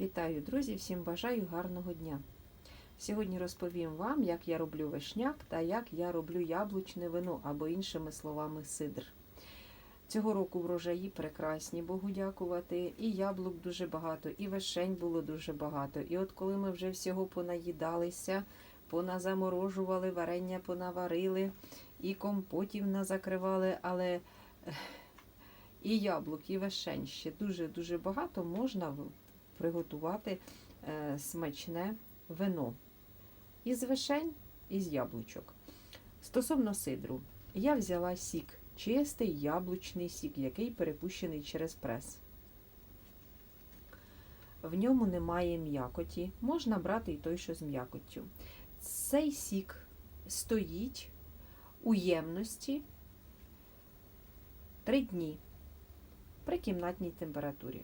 Вітаю, друзі! Всім бажаю гарного дня! Сьогодні розповім вам, як я роблю вишняк та як я роблю яблучне вино або іншими словами сидр. Цього року врожаї прекрасні, Богу дякувати. І яблук дуже багато, і вишень було дуже багато. І от коли ми вже всього понаїдалися, поназаморожували, варення понаварили, і компотів назакривали, але і яблук, і вишень ще дуже-дуже багато можна приготувати е, смачне вино. Із вишень, із яблучок. Стосовно сидру, я взяла сік, чистий яблучний сік, який перепущений через прес. В ньому немає м'якоті. Можна брати і той, що з м'якоттю. Цей сік стоїть у ємності 3 дні при кімнатній температурі.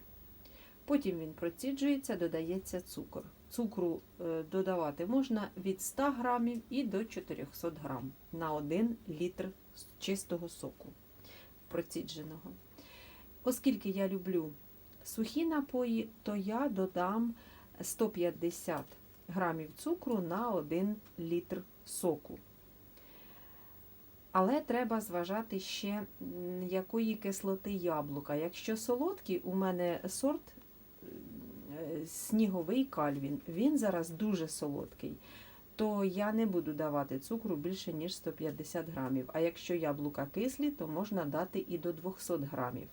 Потім він проціджується, додається цукор. Цукру е, додавати можна від 100 грамів і до 400 грам на 1 літр чистого соку процідженого. Оскільки я люблю сухі напої, то я додам 150 грамів цукру на 1 літр соку. Але треба зважати ще, якої кислоти яблука. Якщо солодкий, у мене сорт сніговий кальвін, він зараз дуже солодкий, то я не буду давати цукру більше, ніж 150 грамів. А якщо яблука кислі, то можна дати і до 200 грамів.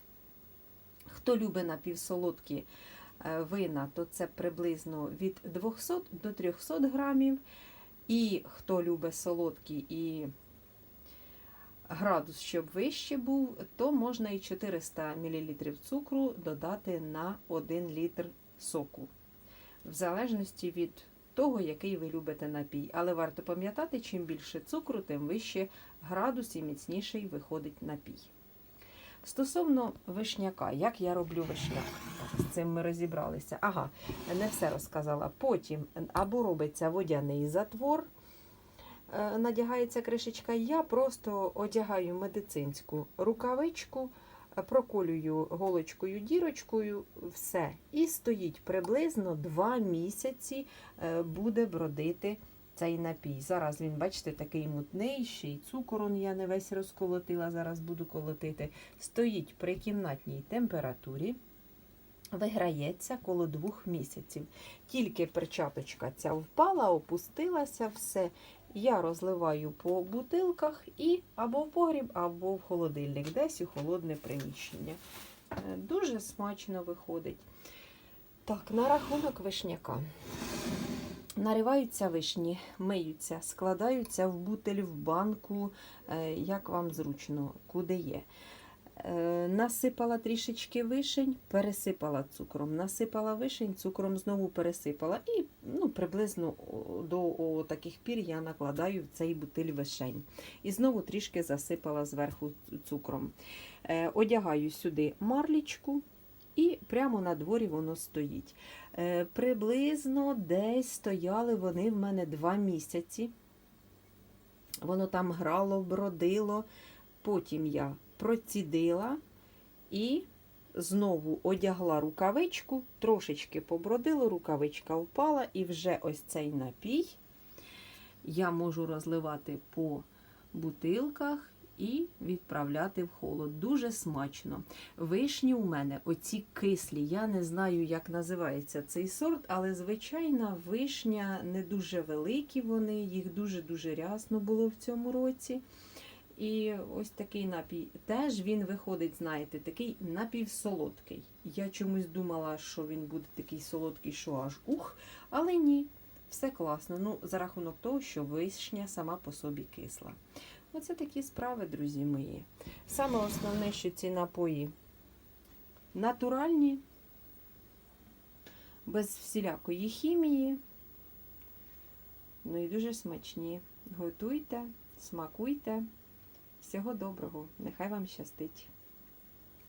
Хто любить напівсолодкі е, вина, то це приблизно від 200 до 300 грамів. І хто любить солодкі і градус, щоб вище був, то можна і 400 мл цукру додати на 1 літр соку. В залежності від того, який ви любите напій. Але варто пам'ятати, чим більше цукру, тим вище градус і міцніший виходить напій. Стосовно вишняка, як я роблю вишняк? З цим ми розібралися. Ага, не все розказала. Потім або робиться водяний затвор, е, надягається кришечка. Я просто одягаю медицинську рукавичку, проколюю голочкою дірочкою, все. І стоїть приблизно 2 місяці е, буде бродити цей напій. Зараз він, бачите, такий мутний, ще й цукорон я не весь розколотила, зараз буду колотити. Стоїть при кімнатній температурі. Виграється коло двох місяців. Тільки перчаточка ця впала, опустилася, все. Я розливаю по бутилках і або в погріб, або в холодильник, десь у холодне приміщення. Е, Дуже смачно виходить. Так, на рахунок вишняка. Нариваються вишні, миються, складаються в бутиль, в банку, е, як вам зручно, куди є. Е, Насипала трішечки вишень, пересипала цукром. Насипала вишень, цукром знову пересипала. І ну, приблизно до о, таких пір я накладаю в цей бутиль вишень. І знову трішки засипала зверху цукром. Е, Одягаю сюди марлічку. І прямо на дворі воно стоїть. Е, приблизно десь стояли вони в мене два місяці. Воно там грало, бродило. Потім я процідила і знову одягла рукавичку, трошечки побродило, рукавичка впала, і вже ось цей напій я можу розливати по бутилках і відправляти в холод. Дуже смачно. Вишні у мене оці кислі. Я не знаю, як називається цей сорт, але звичайна вишня не дуже великі вони, їх дуже-дуже рясно було в цьому році. І ось такий напій. Теж він виходить, знаєте, такий напівсолодкий. Я чомусь думала, що він буде такий солодкий, що аж ух, але ні, все класно. Ну, за рахунок того, що вишня сама по собі кисла. Оце такі справи, друзі мої. Саме основне, що ці напої натуральні, без всілякої хімії. Ну і дуже смачні. Готуйте, смакуйте. Всього доброго, нехай вам щастить.